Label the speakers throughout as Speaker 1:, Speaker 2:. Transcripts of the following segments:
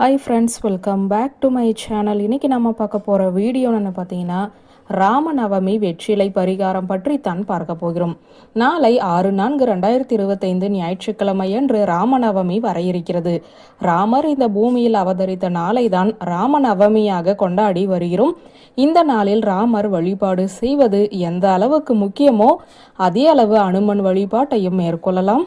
Speaker 1: Hi friends welcome back to my channel இன்னைக்கு நம்ம பார்க்க போகிற வீடியோ என்ன பார்த்தீங்கன்னா ராமநவமி வெற்றிலை பரிகாரம் பற்றி தான் பார்க்க போகிறோம். நாளை ஆறு நான்கு ரெண்டாயிரத்தி இருபத்தைந்து ஞாயிற்றுக்கிழமை அன்று ராமநவமி வர இருக்கிறது. ராமர் இந்த பூமியில் அவதரித்த நாளை தான் ராமநவமியாக கொண்டாடி வருகிறோம். இந்த நாளில் ராமர் வழிபாடு செய்வது எந்த அளவுக்கு முக்கியமோ அதே அளவு அனுமன் வழிபாட்டையும் மேற்கொள்ளலாம்.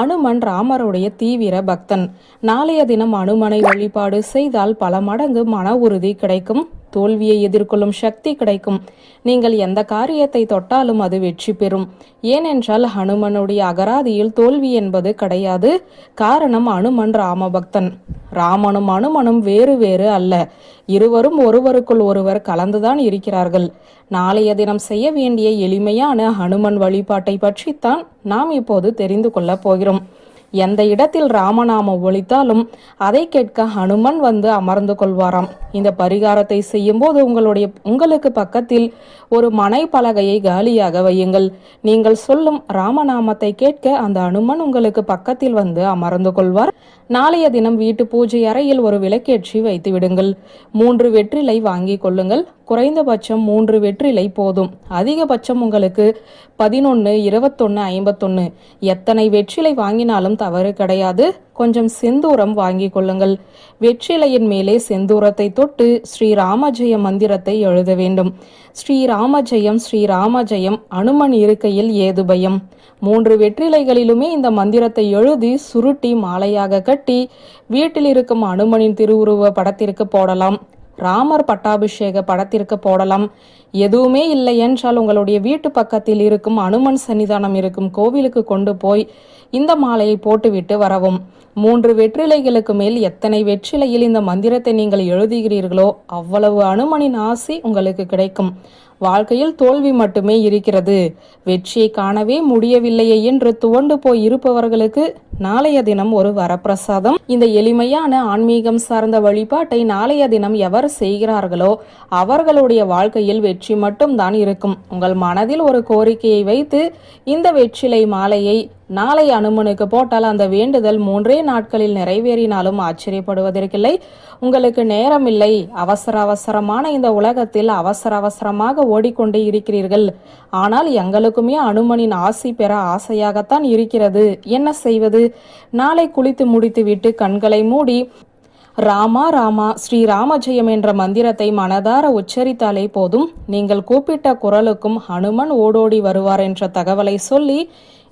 Speaker 1: அனுமன் ராமருடைய தீவிர பக்தன். நாளைய தினம் அனுமனை வழிபாடு செய்தால் பல மடங்கு மன உறுதி கிடைக்கும். தோல்வியை எதிர்கொள்ளும் சக்தி கிடைக்கும். நீங்கள் எந்த காரியத்தை தொட்டாலும் அது வெற்றி பெறும். ஏனென்றால் ஹனுமனுடைய அகராதியில் தோல்வி என்பது கிடையாது. காரணம் அனுமன் ராமபக்தன். ராமனும் அனுமனும் வேறு வேறு அல்ல. இருவரும் ஒருவருக்குள் ஒருவர் கலந்துதான் இருக்கிறார்கள். நாளைய தினம் செய்ய வேண்டிய எளிமையான ஹனுமன் வழிபாட்டை பற்றித்தான் நாம் இப்போது தெரிந்து கொள்ளப் போகிறோம். எந்த இடத்தில் ராமநாமம் ஒழித்தாலும் அதை கேட்க ஹனுமன் வந்து அமர்ந்து கொள்வாராம். இந்த பரிகாரத்தை செய்யும்போது உங்களுடைய உங்களுக்கு பக்கத்தில் ஒரு மனை பலகையை காலியாக வையுங்கள். நீங்கள் சொல்லும் ராமநாமத்தை கேட்க அந்த அனுமன் உங்களுக்கு பக்கத்தில் வந்து அமர்ந்து கொள்வார். நாளைய தினம் வீட்டு பூஜை அறையில் ஒரு விளக்கேற்றி வைத்து விடுங்கள். மூன்று வெற்றிலை வாங்கி கொள்ளுங்கள். குறைந்தபட்சம் மூன்று வெற்றிலை போதும். அதிகபட்சம் உங்களுக்கு பதினொன்று இருபத்தொன்று ஐம்பத்தொன்று எத்தனை வெற்றிலை வாங்கினாலும் தவறு கிடையாது. கொஞ்சம் செந்தூரம் வாங்கி கொள்ளுங்கள். வெற்றிலையின் மேலே செந்தூரத்தை தொட்டு ஸ்ரீராமஜெய மந்திரத்தை எழுத வேண்டும். ஸ்ரீராமஜெயம் ஸ்ரீராமஜெயம் அனுமன் இருக்கையில் ஏது பயம்? மூன்று வெற்றிலைகளிலுமே இந்த மந்திரத்தை எழுதி சுருட்டி மாலையாக கட்டி வீட்டில் இருக்கும் அனுமனின் திருவுருவ படத்திற்கு போடலாம். ராமர் பட்டாபிஷேக படத்திற்கு போடலாம். எதுவுமே இல்லை என்றால் உங்களுடைய வீட்டு பக்கத்தில் இருக்கும் அனுமன் சன்னிதானம் இருக்கும் கோவிலுக்கு கொண்டு போய் இந்த மாலையை போட்டுவிட்டு வரவும். மூன்று வெற்றிலைகளுக்கு மேல் எத்தனை வெற்றிலையில் இந்த மந்திரத்தை நீங்கள் எழுதுகிறீர்களோ அவ்வளவு அனுமனின் ஆசி உங்களுக்கு கிடைக்கும். வாழ்க்கையில் தோல்வி மட்டுமே இருக்கிறது. வெற்றியை காணவே முடியவில்லையே என்று துவண்டு போய் இருப்பவர்களுக்கு நாளைய தினம் ஒரு வரப்பிரசாதம். இந்த எளிமையான ஆன்மீகம் சார்ந்த வழிபாட்டை நாளைய தினம் எவர் செய்கிறார்களோ அவர்களுடைய வாழ்க்கையில் வெற்றி மட்டும் தான் இருக்கும். உங்கள் மனதில் ஒரு கோரிக்கையை வைத்து இந்த வெற்றிலை மாலையை நாளை அனுமனுக்கு போட்டால் அந்த வேண்டுதல் மூன்றே நாட்களில் நிறைவேறினாலும் ஆச்சரியப்படுவதற்கில்லை. உங்களுக்கு நேரம் இல்லை அவசர அவசரமான இந்த உலகத்தில் அவசர அவசரமாக ஓடிக்கொண்டே இருக்கிறீர்கள். ஆனால் எங்களுக்குமே அனுமனின் ஆசி பெற ஆசையாகத்தான் இருக்கிறது. என்ன செய்வது? நாளை குளித்து முடித்துவிட்டு கண்களை மூடி ராமா ராமா ஸ்ரீ ராமஜெயம் என்ற மந்திரத்தை மனதார உச்சரித்தாலே போதும். நீங்கள் கூப்பிட்ட குரலுக்கும் ஹனுமன் ஓடோடி வருவார் என்ற தகவலை சொல்லி